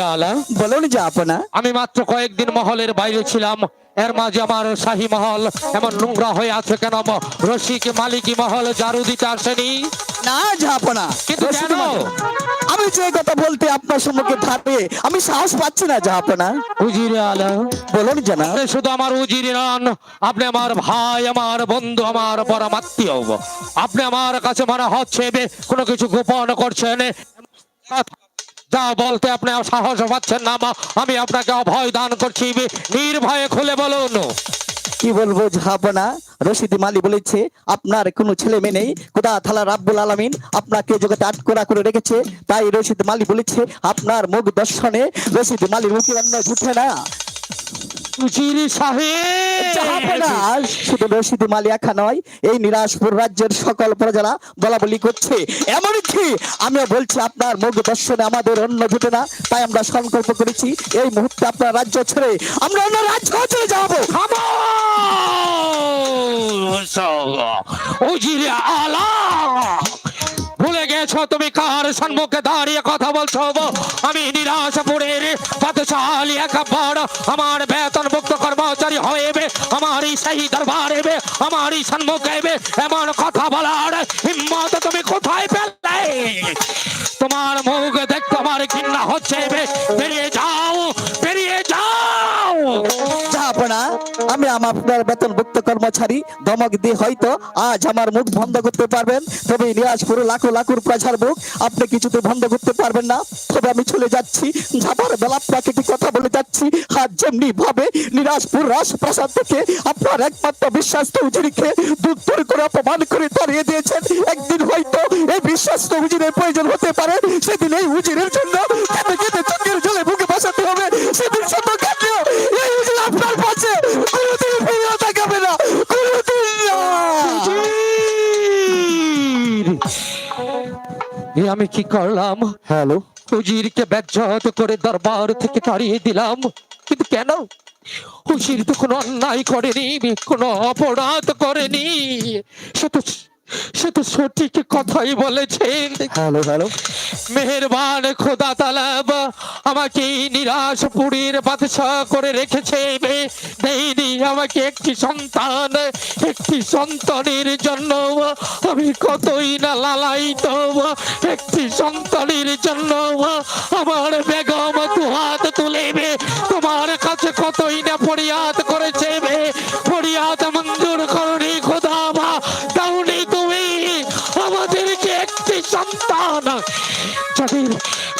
আলা। বলুন যে আপনা। আমি মাত্র কয়েকদিন মহলের বাইরে ছিলাম। এর মাঝে আমার শাহী মহল এমন নোংরা হয়ে আছে কেন রসিক মালিকি মহল জারু দিতে আসেনি? না ঝাপনা। কিন্তু কেন? আমি যে কথা বলতে আপনার সম্মুখে থাকবে আমি সাহস পাচ্ছি না ঝাপনা। উজির আলা। বলুন জানা। শুধু আমার উজিরে নন আপনি আমার ভাই আমার বন্ধু আমার পরমাত্মীয়। আপনি আমার কাছে মনে হচ্ছে কোনো কিছু গোপন করছেন। যা বলতে আপনি সাহস পাচ্ছেন না, মা। আমি আপনাকে অভয় দান করছি। নির্ভয়ে খুলে বলুন। কি বলব, ঝাপনা? রশিদি মালি বলেছে, আপনার কোনো ছেলে মেয়ে নেই। কোথা থালা রাব্বুল আলমিন আপনাকে জগতে আটকোড়া করে রেখেছে। তাই রশিদ মালি বলেছে, আপনার মুখ দর্শনে রশিদ মালির মুখে অন্য ঝুঠে না। উজিরে সাহেব। শুধু রশিদ মালি একা নয় এই নিরাশপুর রাজ্যের সকল প্রজারা বলা বলি করছে। এমনকি আমিও বলছি আপনার মুখ দর্শনে আমাদের অন্য জুটে না তাই আমরা সংকল্প করেছি এই মুহূর্তে আপনার রাজ্য ছেড়ে আমরা অন্য রাজ্য চলে যাব! আলা! ভুলে তুমি কার সম্মুখে দাঁড়িয়ে কথা বলছো? আমি নিরাশপুরের পদশালী একবার আমার বেতন মুক্ত কর্মচারী হয়েবে আমারই সেই দরবার এবে আমারই সম্মুখে এবে এমন কথা বলার হিম্মত তুমি কোথায় পেলে? তোমার মুখ দেখতে আমার ঘৃণা হচ্ছে বেরিয়ে যাও বেরিয়ে যাও। জাহাপনা আমি আপনার বেতনভুক্ত কর্মচারী ধমক দিয়ে হয়তো আজ আমার মুখ বন্ধ করতে পারবেন। তবে নিরাজপুর লাখো লাখুর প্রজার মুখ আপনি কিছুতে বন্ধ করতে পারবেন না। তবে আমি চলে যাচ্ছি, ঝাপার বেলা প্রাকৃতিক কথা বলে যাচ্ছি। আর যেমনি ভাবে নিরাজপুর রাজপ্রাসাদ থেকে আপনার একমাত্র বিশ্বাস্ত উজিরিকে দূর দূর করে অপমান করে তাড়িয়ে দিয়েছেন। একদিন হয়তো এই বিশ্বাস্ত উজিরের প্রয়োজন হতে পারে। সেদিন এই উজিরের জন্য কেঁদে কেঁদে চোখের জলে বুকে হবে সেদিন শত কাটিও এই আপনার পাশে কোনোদিন তাকাবে না কোনোদিন এ আমি কি করলাম? হ্যালো? উজিরকে ব্যাজ্যত করে দরবার থেকে তাড়িয়ে দিলাম। কিন্তু কেন? উজির তো কোনো অন্যায় করেনি কোনো অপরাধ করেনি। সে তো সে তো সঠিক কথাই বলেছেন হ্যালো হ্যালো। মেহেরবান খোদা তালাব আমাকে এই নিরাশপুরীর বাদশাহ করে রেখেছে। দেয়নি আমাকে একটি সন্তান একটি সন্তানের জন্য। আমি কতই না লালাইত একটি সন্তানের জন্য। আমার বেগম দু হাত তুলেবে তোমার কাছে কতই না ফরিয়াদ করেছে ফরিয়াদ মঞ্জুর করনি যাদের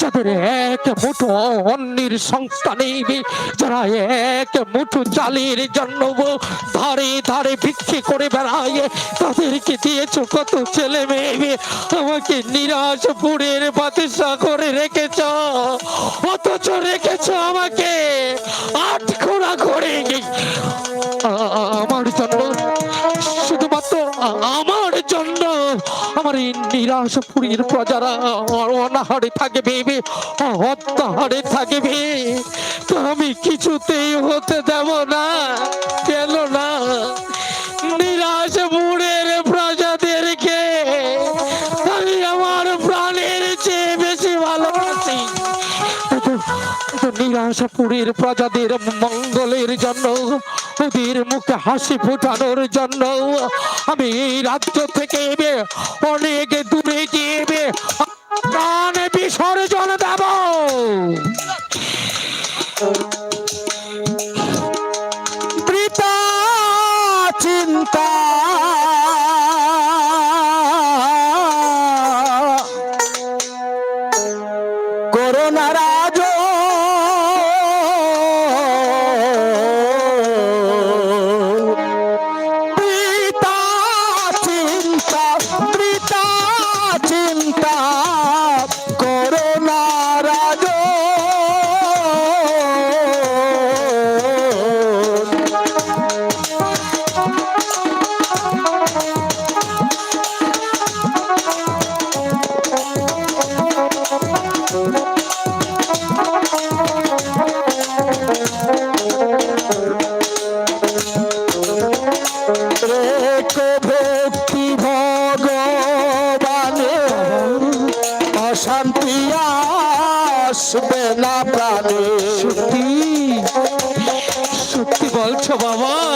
যাদের এক মুঠো অন্যের সংস্থা নেই যারা এক মুঠো চালের জন্য ধারে ধারে ভিক্ষে করে বেড়ায়, তাদেরকে দিয়েছ কত ছেলে মেয়ে আমাকে নিরাশপুরের বাতিসা করে রেখেছ, অথচ রেখেছ আমাকে। আট খোড়া করে আমার জন্য শুধুমাত্র আমার জন্য আমার এই নিরাশ পুরীর প্রজারা অনাহারে থাকবে হত্যাহারে থাকবে। তো আমি কিছুতেই হতে দেব না। নিরাশাপুরীর প্রজাদের মঙ্গলের জন্য ওদের মুখে হাসি ফোটানোর জন্য। আমি এই রাজ্য থেকে অনেক দূরে গিয়ে প্রাণ বিসর্জন দেব। চিন্তা ভক্তি ভগবানে অশান্তি আসবে না প্রাণে। সত্যি? সত্যি বলছো বাবা?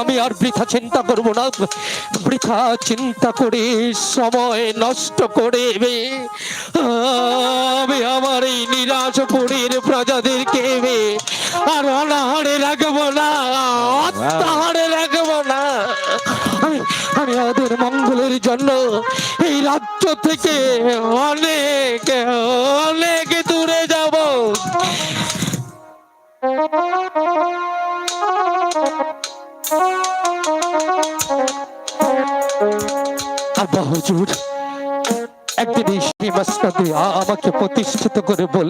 আমি আর বৃথা চিন্তা করব না। বৃথা চিন্তা করে সময় নষ্ট করে আমি আমার এই নিরাশপুরীর প্রজাদেরকে আর অনাহারে রাখব না, অত্যাহারে রাখব না। আমি আমি ওদের মঙ্গলের জন্য এই রাজ্য থেকে অনেক আব্বা হুজুর একদিন আমাকে প্রতিষ্ঠিত করে বলে